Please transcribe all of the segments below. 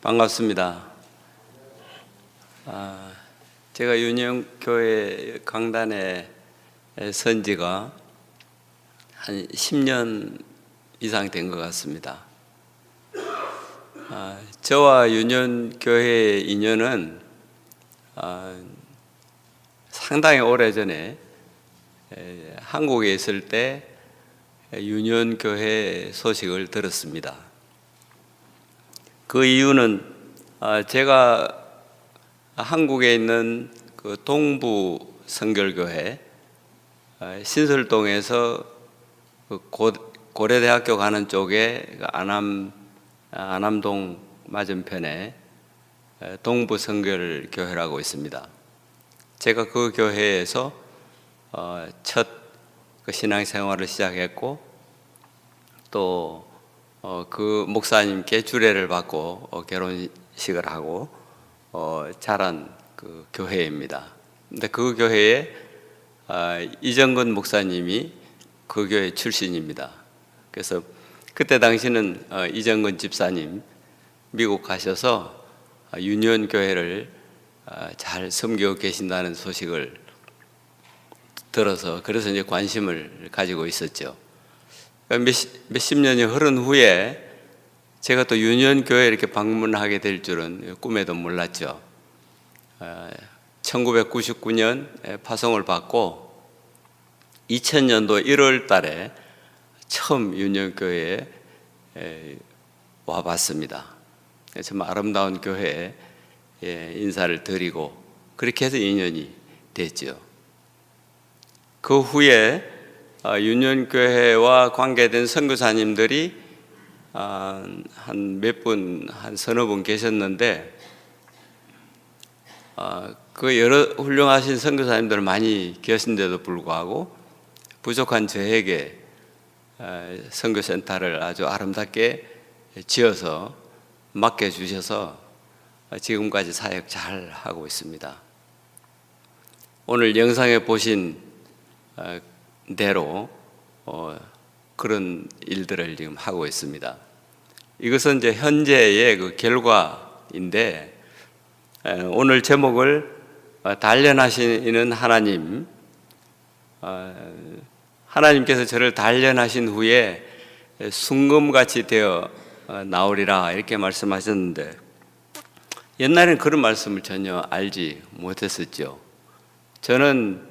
반갑습니다. 아, 제가 윤영교회 강단에 선 지가 한 10년 이상 된 것 같습니다. 아, 저와 윤현교회의 인연은 아, 상당히 오래 전에 에, 한국에 있을 때 윤현교회 소식을 들었습니다. 그 이유는 아, 제가 한국에 있는 그 동부 성결교회 아, 신설동에서 그 고, 고려대학교 가는 쪽에 그 안암 아, 안암동 맞은편에 에, 동부 성결 교회라고 있습니다. 제가 그 교회에서 어, 첫그 신앙생활을 시작했고 또 어, 그 목사님께 주례를 받고 어, 결혼식을 하고 어, 자란 그 교회입니다. 근데 그 교회에 아, 이정근 목사님이 그 교회 출신입니다. 그래서 그때 당시는 어, 이정근 집사님 미국 가셔서 아, 유니온 교회를 아, 잘 섬기고 계신다는 소식을 들어서 그래서 이제 관심을 가지고 있었죠. 몇십, 년이 흐른 후에 제가 또 유년 교회 이렇게 방문하게 될 줄은 꿈에도 몰랐죠. 1999년 파송을 받고 2000년도 1월 달에 처음 유년 교회에 와봤습니다. 정말 아름다운 교회에 예, 인사를 드리고 그렇게 해서 인연이 됐죠. 그 후에 윤년교회와 관계된 선교사님들이 아, 한몇 분, 한 서너 분 계셨는데 아, 그 여러 훌륭하신 선교사님들 많이 계신데도 불구하고 부족한 저에게 아, 선교센터를 아주 아름답게 지어서 맡겨 주셔서 지금까지 사역 잘 하고 있습니다. 오늘 영상에 보신 대로 어, 그런 일들을 지금 하고 있습니다. 이것은 이제 현재의 그 결과인데 에, 오늘 제목을 어, 단련하시는 하나님 어, 하나님께서 저를 단련하신 후에 순금같이 되어 어, 나오리라 이렇게 말씀하셨는데 옛날에는 그런 말씀을 전혀 알지 못했었죠. 저는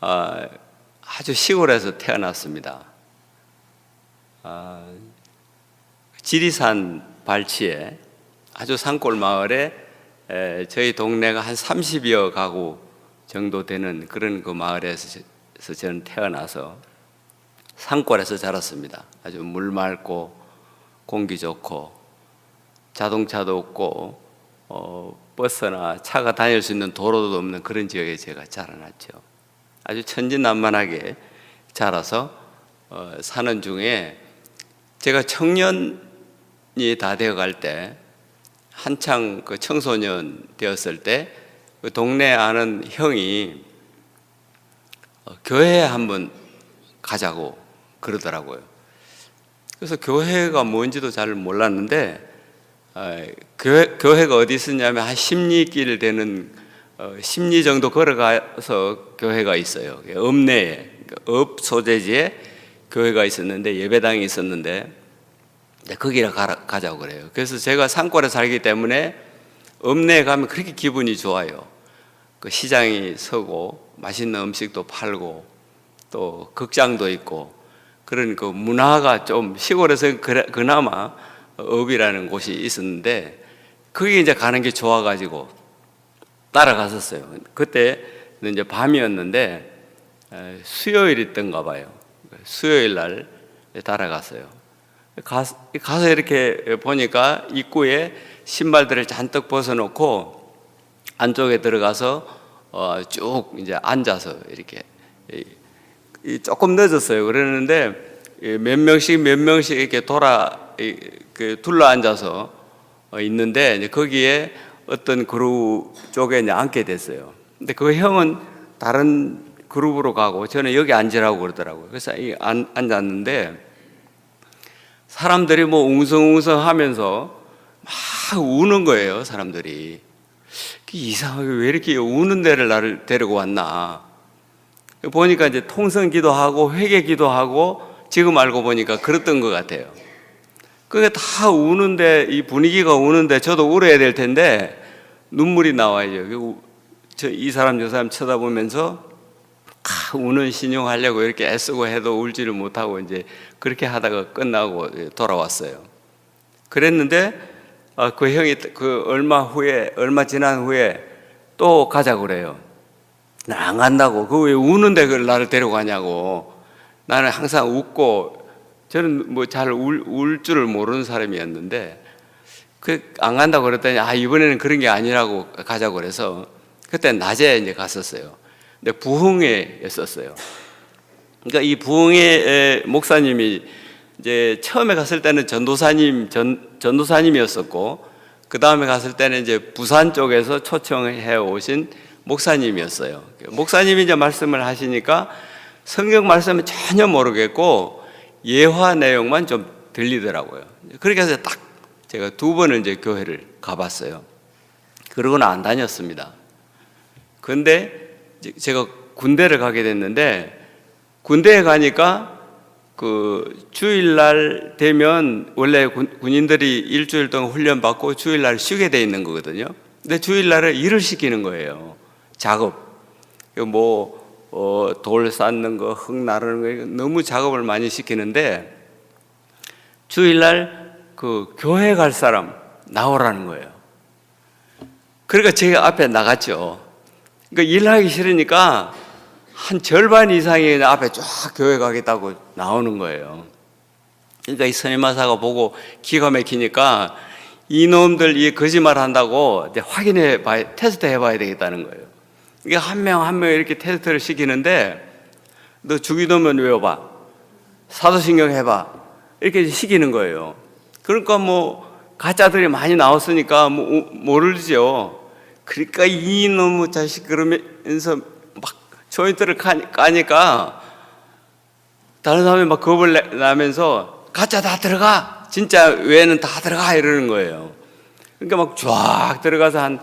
어, 아주 시골에서 태어났습니다. 아, 지리산 발치에 아주 산골 마을에 에, 저희 동네가 한 30여 가구 정도 되는 그런 그 마을에서 저- 저는 태어나서 산골에서 자랐습니다. 아주 물 맑고 공기 좋고 자동차도 없고 어, 버스나 차가 다닐 수 있는 도로도 없는 그런 지역에 제가 자라났죠. 아주 천진난만하게 자라서 어, 사는 중에 제가 청년이 다 되어 갈 때 한창 그 청소년 되었을 때 그 동네 아는 형이 어, 교회에 한번 가자고 그러더라고요. 그래서 교회가 뭔지도 잘 몰랐는데 어, 교회, 교회가 어디 있었냐면 한 십리길 되는 어, 십리 정도 걸어가서 교회가 있어요. 읍내에 읍 소재지에 교회가 있었는데 예배당이 있었는데 네, 거기를 가라, 가자고 그래요. 그래서 제가 산골에 살기 때문에 읍내에 가면 그렇게 기분이 좋아요. 그 시장이 서고 맛있는 음식도 팔고 또 극장도 있고 그런 그 문화가 좀 시골에서 그나마 읍이라는 곳이 있었는데 거기 이제 가는 게 좋아가지고 따라갔었어요. 그때는 이제 밤이었는데 에, 수요일이었던가 봐요. 수요일 날 따라갔어요. 가서, 이렇게 보니까 입구에 신발들을 잔뜩 벗어놓고 안쪽에 들어가서 어, 쭉 이제 앉아서 이렇게 이- 이 조금 늦었어요. 그러는데 이몇 명씩 몇 명씩 이렇게 돌아 이- 그 둘러 앉아서 어, 있는데 거기에 어떤 그룹 쪽에 이제 앉게 됐어요. 근데 그 형은 다른 그룹으로 가고 저는 여기 앉으라고 그러더라고요. 그래서 이 앉- 앉았는데 사람들이 뭐 웅성웅성 하면서 막 우는 거예요, 사람들이. 이상하게 왜 이렇게 우는 데를 나를 데리고 왔나. 보니까 이제 통성 기도하고 회개 기도하고 지금 알고 보니까 그랬던 것 같아요. 그게 다 우는데 이 분위기가 우는데 저도 울어야 될 텐데 눈물이 나와요. 저 이 사람 저 사람 쳐다보면서 아, 우는 신용하려고 이렇게 애쓰고 해도 울지를 못하고 이제 그렇게 하다가 끝나고 돌아왔어요. 그랬는데 아, 그 형이 그 얼마 후에 얼마 지난 후에 또 가자고 그래요. 나 안 간다고. 그 왜 우는데 그걸 나를 데려가냐고. 나는 항상 웃고 저는 뭐잘울 줄을 모르는 사람이었는데 그안 간다고 그랬더니 아 이번에는 그런 게 아니라고 가자고 그래서 그때 낮에 이제 갔었어요. 근데 부흥회였었어요. 그러니까 이 부흥회 목사님이 이제 처음에 갔을 때는 전도사님 전 전도사님이었었고 그 다음에 갔을 때는 이제 부산 쪽에서 초청해 오신 목사님이었어요. 목사님이 이제 말씀을 하시니까 성경 말씀은 전혀 모르겠고 예화 내용만 좀 들리더라고요. 그렇게 해서 딱 제가 두 번을 이제 교회를 가봤어요. 그러고는 안 다녔습니다. 근데 제가 군대를 가게 됐는데 군대에 가니까 그 주일날 되면 원래 군, 군인들이 일주일 동안 훈련 받고 주일날 쉬게 돼 있는 거거든요. 근데 주일날에 일을 시키는 거예요. 작업. 뭐, 어, 돌 쌓는 거, 흙 나르는 거, 너무 작업을 많이 시키는데 주일날 그 교회 갈 사람 나오라는 거예요. 그러니까 제가 앞에 나갔죠. 그러니까 일하기 싫으니까 한 절반 이상이 앞에 쫙 교회 가겠다고 나오는 거예요. 그러니까 이 선임마사가 보고 기가 막히니까 이놈들 이 거짓말 한다고 확인해 봐야, 테스트 해 봐야 되겠다는 거예요. 이게 한 명 한 명 이렇게 테스트를 시키는데 너 주기도면 외워봐. 사도신경 해봐. 이렇게 시키는 거예요. 그러니까 뭐 가짜들이 많이 나왔으니까 뭐 모르죠. 그러니까 이놈의 자식 그러면서 막 조인트를 까니까 다른 사람이 막 겁을 나면서 가짜 다 들어가 진짜 외에는 다 들어가 이러는 거예요. 그러니까 막 쫙 들어가서 한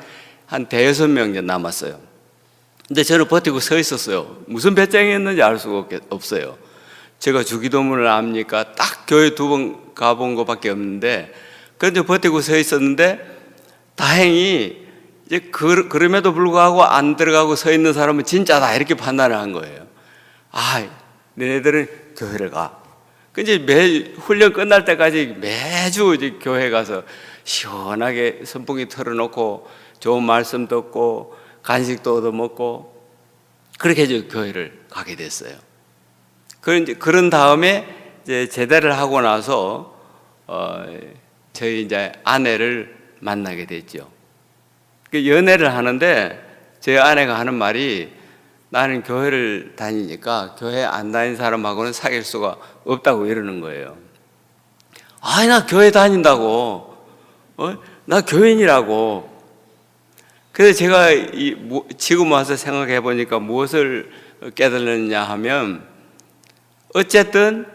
한 대여섯 명 남았어요. 근데 저는 버티고 서 있었어요. 무슨 배짱이었는지 알 수가 없어요. 제가 주기도문을 압니까? 딱 교회 두 번 가본 것밖에 없는데 그런데 버티고 서 있었는데 다행히 이제 그, 그럼에도 불구하고 안 들어가고 서 있는 사람은 진짜다 이렇게 판단을 한 거예요. 아, 너네들은 교회를 가. 그 이제 매 훈련 끝날 때까지 매주 이제 교회 가서 시원하게 선풍기 틀어놓고 좋은 말씀 듣고 간식도 얻어 먹고 그렇게 이제 교회를 가게 됐어요. 그런 그런 다음에 이제 제대를 하고 나서 어, 저희 이제 아내를 만나게 됐죠. 그 연애를 하는데 제 아내가 하는 말이 나는 교회를 다니니까 교회 안 다니는 사람하고는 사귈 수가 없다고 이러는 거예요. 아니 나 교회 다닌다고, 어? 나 교인이라고. 그래서 제가 이, 뭐, 지금 와서 생각해 보니까 무엇을 깨달았냐 하면 어쨌든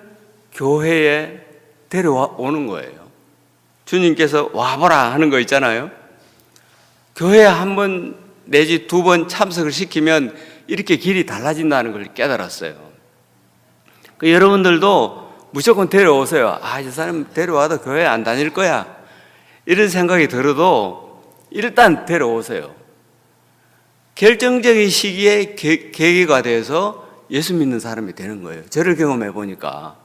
교회에 데려오는 거예요. 주님께서 와보라 하는 거 있잖아요. 교회에 한 번 내지 두 번 참석을 시키면 이렇게 길이 달라진다는 걸 깨달았어요. 그 여러분들도 무조건 데려오세요. 아, 저 사람 데려와도 교회 안 다닐 거야. 이런 생각이 들어도 일단 데려오세요. 결정적인 시기에 계, 계기가 돼서 예수 믿는 사람이 되는 거예요. 저를 경험해 보니까.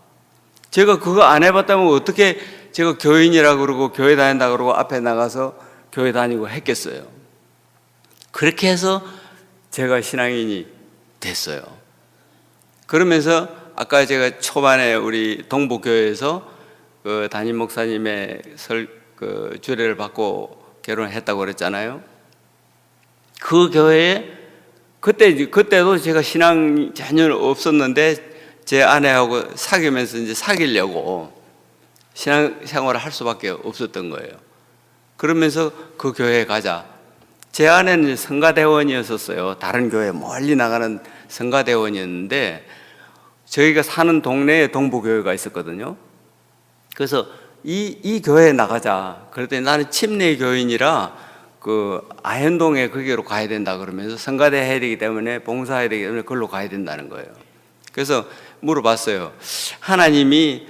제가 그거 안 해봤다면 어떻게 제가 교인이라고 그러고 교회 다닌다 그러고 앞에 나가서 교회 다니고 했겠어요. 그렇게 해서 제가 신앙인이 됐어요. 그러면서 아까 제가 초반에 우리 동부교회에서 그 담임 목사님의 설, 그 주례를 받고 결혼했다고 그랬잖아요. 그 교회에 그때 그때도 제가 신앙 전혀 없었는데 제 아내하고 사귀면서 이제 사귀려고 신앙 생활을 할 수밖에 없었던 거예요. 그러면서 그 교회에 가자. 제 아내는 성가대원이었었어요. 다른 교회 멀리 나가는 성가대원이었는데 저희가 사는 동네에 동부교회가 있었거든요. 그래서 이, 이 교회에 나가자. 그랬더니 나는 침례 교인이라 그 아현동에 거기로 가야 된다 그러면서 성가대 해야 되기 때문에 봉사해야 되기 때문에 그걸로 가야 된다는 거예요. 그래서 물어봤어요. 하나님이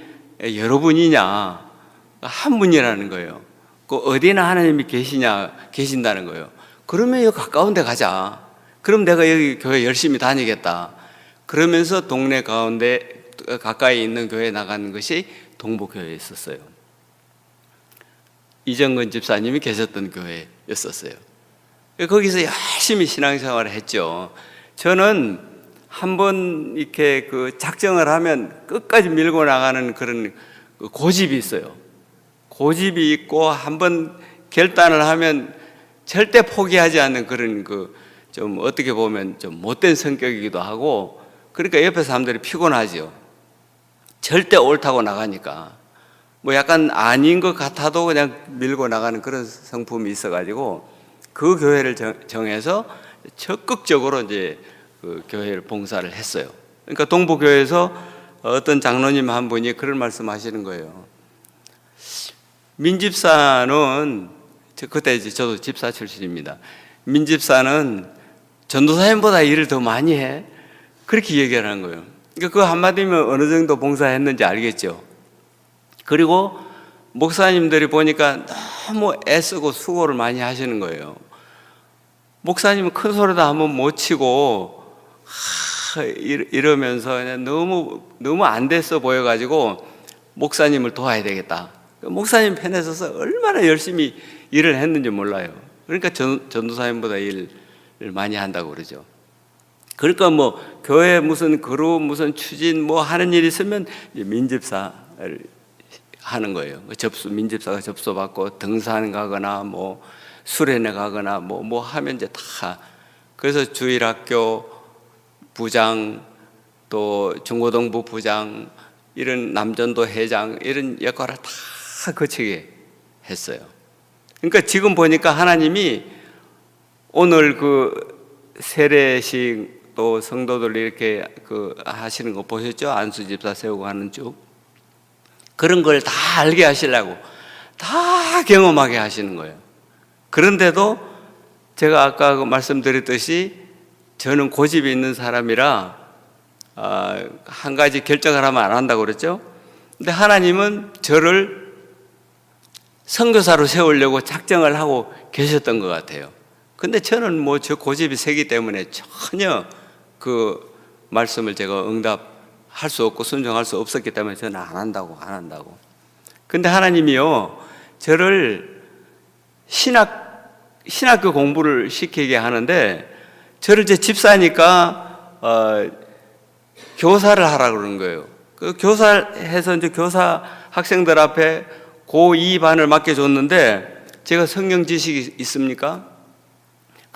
여러 분이냐? 한 분이라는 거예요. 그 어디나 하나님이 계시냐? 계신다는 거예요. 그러면 여기 가까운 데 가자. 그럼 내가 여기 교회 열심히 다니겠다. 그러면서 동네 가운데 가까이 있는 교회에 나가는 것이 동부교회에 있었어요. 이정근 집사님이 계셨던 교회였었어요. 거기서 열심히 신앙생활을 했죠. 저는 한 번 이렇게 그 작정을 하면 끝까지 밀고 나가는 그런 그 고집이 있어요. 고집이 있고 한 번 결단을 하면 절대 포기하지 않는 그런 그 좀 어떻게 보면 좀 못된 성격이기도 하고 그러니까 옆에 사람들이 피곤하죠. 절대 옳다고 나가니까 뭐 약간 아닌 것 같아도 그냥 밀고 나가는 그런 성품이 있어가지고 그 교회를 정, 정해서 적극적으로 이제 그 교회를 봉사를 했어요. 그러니까 동부교회에서 어떤 장로님 한 분이 그런 말씀 하시는 거예요. 민집사는 저 그때 이제 저도 집사 출신입니다. 민집사는 전도사님보다 일을 더 많이 해. 그렇게 얘기를 하는 거예요. 그러니까 그 한마디면 어느 정도 봉사했는지 알겠죠. 그리고 목사님들이 보니까 너무 애쓰고 수고를 많이 하시는 거예요. 목사님은 큰 소리도 한번 못 치고 하, 이러면서 너무 너무 안 됐어 보여가지고 목사님을 도와야 되겠다. 목사님 편에 서서 얼마나 열심히 일을 했는지 몰라요. 그러니까 전, 전도사님보다 일을 많이 한다고 그러죠. 그러니까 뭐 교회 무슨 그룹 무슨 추진 뭐 하는 일이 있으면 민집사를 하는 거예요. 그 접수 민집사가 접수 받고 등산 가거나 뭐 수련회 가거나 뭐뭐 하면 이제 다 그래서 주일학교 부장 또 중고등부 부장 이런 남전도 회장 이런 역할을 다 거치게 했어요. 그러니까 지금 보니까 하나님이 오늘 그 세례식 또 성도들 이렇게 그 하시는 거 보셨죠? 안수 집사 세우고 하는 쭉 그런 걸 다 알게 하시려고 다 경험하게 하시는 거예요. 그런데도 제가 아까 그 말씀드렸듯이 저는 고집이 있는 사람이라 아, 한 가지 결정을 하면 안 한다고 그랬죠. 근데 하나님은 저를 선교사로 세우려고 작정을 하고 계셨던 것 같아요. 근데 저는 뭐 저 고집이 세기 때문에 전혀 그 말씀을 제가 응답 할 수 없고 순종할 수 없었기 때문에 저는 안 한다고 안 한다고. 근데 하나님이요 저를 신학 신학교 공부를 시키게 하는데 저를 이제 집사니까 어, 교사를 하라 그러는 거예요. 그 교사해서 이제 교사 학생들 앞에 고2 반을 맡겨줬는데 제가 성경 지식이 있습니까?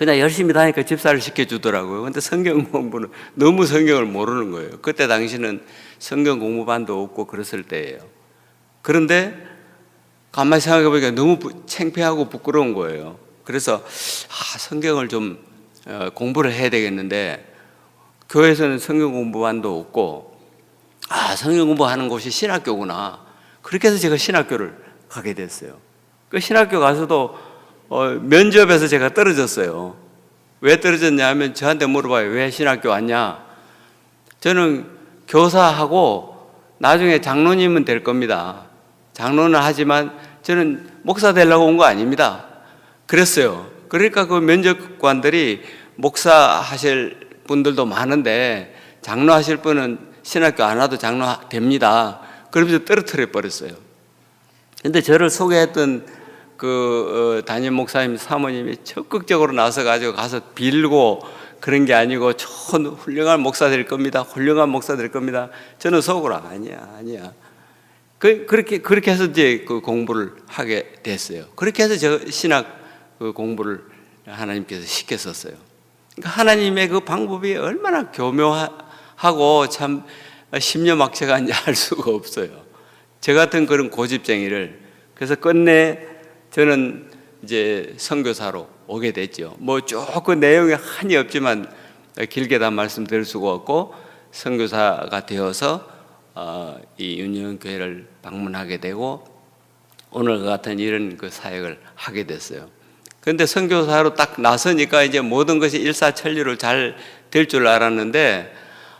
그냥 열심히 다니까 집사를 시켜주더라고요. 근데 성경 공부는 너무 성경을 모르는 거예요. 그때 당시는 성경 공부반도 없고 그랬을 때예요. 그런데 가만히 생각해 보니까 너무 창피하고 부끄러운 거예요. 그래서 아, 성경을 좀 어, 공부를 해야 되겠는데 교회에서는 성경 공부반도 없고 아 성경 공부하는 곳이 신학교구나. 그렇게 해서 제가 신학교를 가게 됐어요. 그 신학교 가서도 어, 면접에서 제가 떨어졌어요. 왜 떨어졌냐 하면 저한테 물어봐요. 왜 신학교 왔냐? 저는 교사하고 나중에 장로님은 될 겁니다. 장로는 하지만 저는 목사 되려고 온 거 아닙니다. 그랬어요. 그러니까 그 면접관들이 목사 하실 분들도 많은데 장로 하실 분은 신학교 안 와도 장로 됩니다. 그러면서 떨어뜨려 버렸어요. 근데 저를 소개했던 그 어, 담임 목사님 사모님이 적극적으로 나서 가지고 가서 빌고 그런 게 아니고 좋은 훌륭한 목사 될 겁니다. 훌륭한 목사 될 겁니다. 저는 속으로 아니야, 아니야. 그, 그렇게 그렇게 해서 이제 그 공부를 하게 됐어요. 그렇게 해서 저 신학 그 공부를 하나님께서 시켰었어요. 그러니까 하나님의 그 방법이 얼마나 교묘하고 참 심려막체가인지 알 수가 없어요. 저 같은 그런 고집쟁이를 그래서 끝내 저는 이제 선교사로 오게 됐죠. 뭐 조금 내용이 한이 없지만 길게 다 말씀드릴 수가 없고 선교사가 되어서 어, 이 윤영 교회를 방문하게 되고 오늘 같은 이런 그 사역을 하게 됐어요. 그런데 선교사로 딱 나서니까 이제 모든 것이 일사천리로 잘 될 줄 알았는데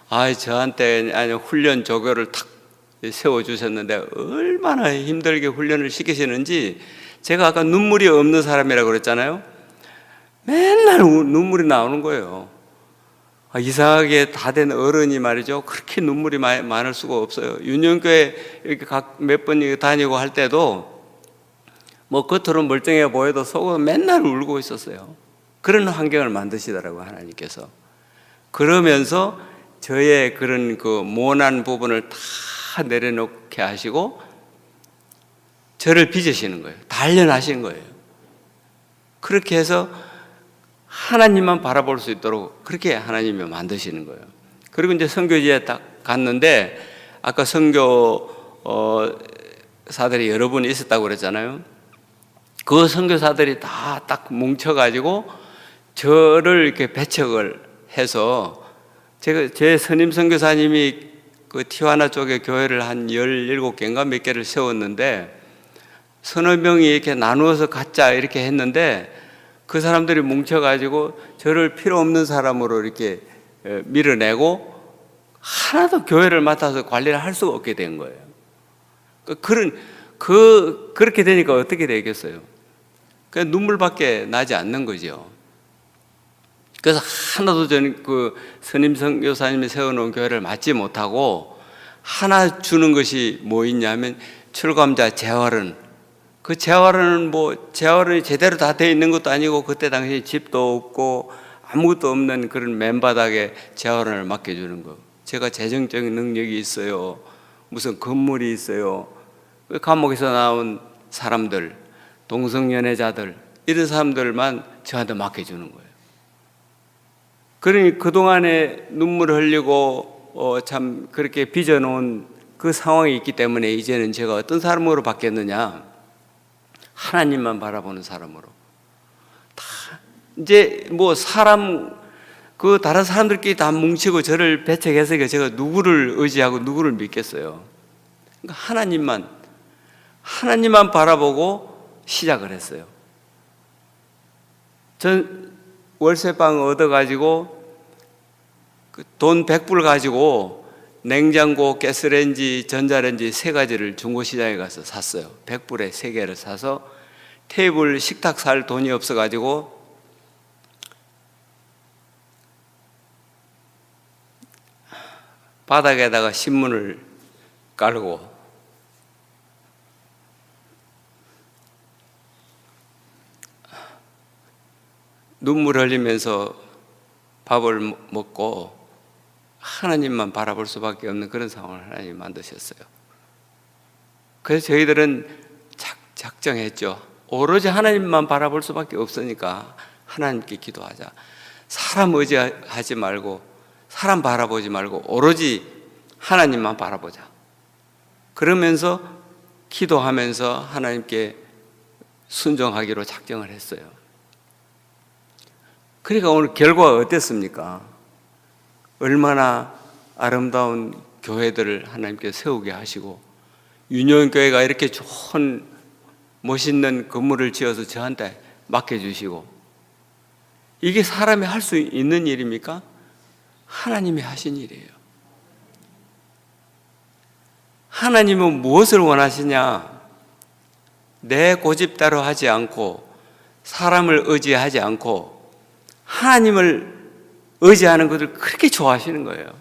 아 저한테 아니 훈련 조교를 탁 세워 주셨는데 얼마나 힘들게 훈련을 시키시는지 제가 아까 눈물이 없는 사람이라고 그랬잖아요. 맨날 우- 눈물이 나오는 거예요. 아, 이상하게 다 된 어른이 말이죠. 그렇게 눈물이 많- 많을 수가 없어요. 윤영교회 이렇게 각몇번 다니고 할 때도 뭐 겉으로 멀쩡해 보여도 속은 맨날 울고 있었어요. 그런 환경을 만드시더라고요, 하나님께서. 그러면서 저의 그런 그 모난 부분을 다 내려놓게 하시고 저를 빚으시는 거예요. 단련하시는 거예요. 그렇게 해서 하나님만 바라볼 수 있도록 그렇게 하나님이 만드시는 거예요. 그리고 이제 선교지에 딱 갔는데 아까 선교 어, 사들이 여러 분 있었다고 그랬잖아요. 그 선교사들이 다 딱 뭉쳐가지고 저를 이렇게 배척을 해서 제가 제 선임 선교사님이 그 티와나 쪽에 교회를 한 17개인가 몇 개를 세웠는데 서너 명이 이렇게 나누어서 갖자 이렇게 했는데 그 사람들이 뭉쳐가지고 저를 필요 없는 사람으로 이렇게 에, 밀어내고 하나도 교회를 맡아서 관리를 할 수가 없게 된 거예요. 그 그런 그 그렇게 되니까 어떻게 되겠어요? 그 눈물밖에 나지 않는 거죠. 그래서 하나도 저는 그 선임 선교사님이 세워놓은 교회를 맡지 못하고 하나 주는 것이 뭐 있냐면 출감자 재활은 그 재활은 뭐 재활이 제대로 다 돼 있는 것도 아니고 그때 당시 집도 없고 아무것도 없는 그런 맨바닥에 재활을 맡겨주는 거. 제가 재정적인 능력이 있어요. 무슨 건물이 있어요. 그 감옥에서 나온 사람들, 동성연애자들 이런 사람들만 저한테 맡겨주는 거예요. 그러니 그동안에 눈물을 흘리고 어, 참 그렇게 빚어놓은 그 상황이 있기 때문에 이제는 제가 어떤 사람으로 바뀌었느냐 하나님만 바라보는 사람으로. 다 이제 뭐 사람 그 다른 사람들끼리 다 뭉치고 저를 배척해서 제가 누구를 의지하고 누구를 믿겠어요? 그러니까 하나님만 하나님만 바라보고 시작을 했어요. 전 월세방 얻어가지고 그돈 100불 가지고 냉장고, 가스레인지, 전자레인지 세 가지를 중고시장에 가서 샀어요. 100불에 세 개를 사서 테이블 식탁 살 돈이 없어가지고 바닥에다가 신문을 깔고 눈물 흘리면서 밥을 먹고 하나님만 바라볼 수밖에 없는 그런 상황을 하나님이 만드셨어요. 그래서 저희들은 작, 작정했죠. 오로지 하나님만 바라볼 수밖에 없으니까 하나님께 기도하자. 사람 의지하지 말고 사람 바라보지 말고 오로지 하나님만 바라보자. 그러면서 기도하면서 하나님께 순종하기로 작정을 했어요. 그러니까 오늘 결과가 어땠습니까? 얼마나 아름다운 교회들을 하나님께 세우게 하시고 유년교회가 이렇게 좋은 멋있는 건물을 지어서 저한테 맡겨주시고 이게 사람이 할 수 있는 일입니까? 하나님이 하신 일이에요. 하나님은 무엇을 원하시냐? 내 고집대로 하지 않고 사람을 의지하지 않고 하나님을 의지하는 것을 그렇게 좋아하시는 거예요.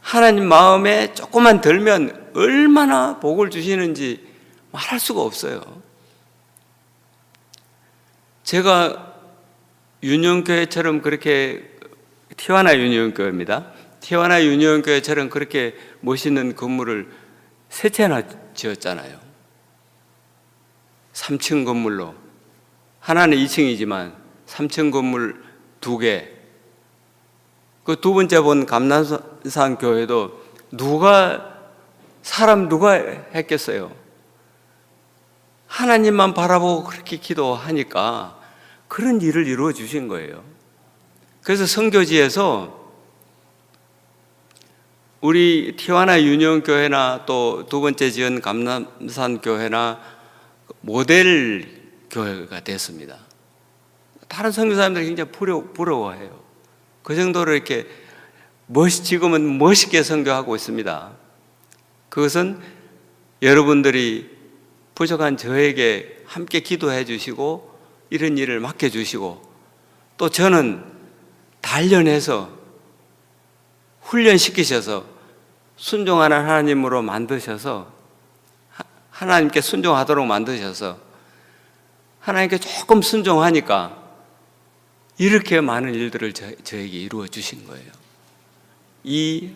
하나님 마음에 조금만 들면 얼마나 복을 주시는지 말할 수가 없어요. 제가 유년교회처럼 그렇게 티와나 유년교회입니다. 티와나 유년교회처럼 그렇게 멋있는 건물을 세 채나 지었잖아요. 3층 건물로 하나는 2층이지만 3층 건물 두 개. 그 두 번째 본 감남산 교회도 누가 사람 누가 했겠어요? 하나님만 바라보고 그렇게 기도하니까 그런 일을 이루어 주신 거예요. 그래서 성교지에서 우리 티와나 유니온 교회나 또 두 번째 지은 감남산 교회나 모델 교회가 됐습니다. 다른 선교사님들이 굉장히 부러, 부러워해요. 그 정도로 이렇게 멋, 지금은 멋있게 선교하고 있습니다. 그것은 여러분들이 부족한 저에게 함께 기도해 주시고 이런 일을 맡겨 주시고 또 저는 단련해서 훈련시키셔서 순종하는 하나님으로 만드셔서 하- 하나님께 순종하도록 만드셔서 하나님께 조금 순종하니까 이렇게 많은 일들을 저, 저에게 이루어 주신 거예요. 이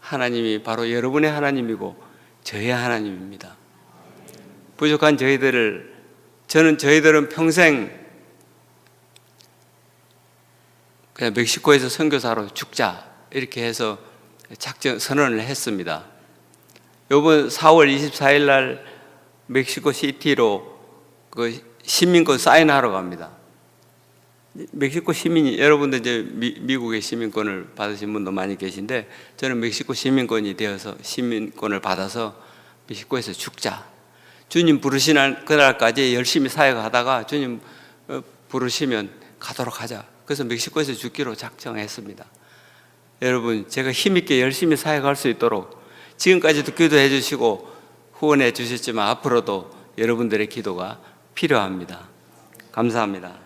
하나님이 바로 여러분의 하나님이고 저의 하나님입니다. 부족한 저희들을 저는 저희들은 평생 그냥 멕시코에서 선교사로 죽자 이렇게 해서 작전 선언을 했습니다. 이번 4월 24일 날 멕시코 시티로 그 시민권 사인하러 갑니다. 멕시코 시민이 여러분들 이제 미, 미국의 시민권을 받으신 분도 많이 계신데 저는 멕시코 시민권이 되어서 시민권을 받아서 멕시코에서 죽자. 주님 부르시는 그날까지 열심히 사역하다가 주님 어, 부르시면 가도록 하자. 그래서 멕시코에서 죽기로 작정했습니다. 여러분 제가 힘있게 열심히 사역할 수 있도록 지금까지도 기도해 주시고 후원해 주셨지만 앞으로도 여러분들의 기도가 필요합니다. 감사합니다.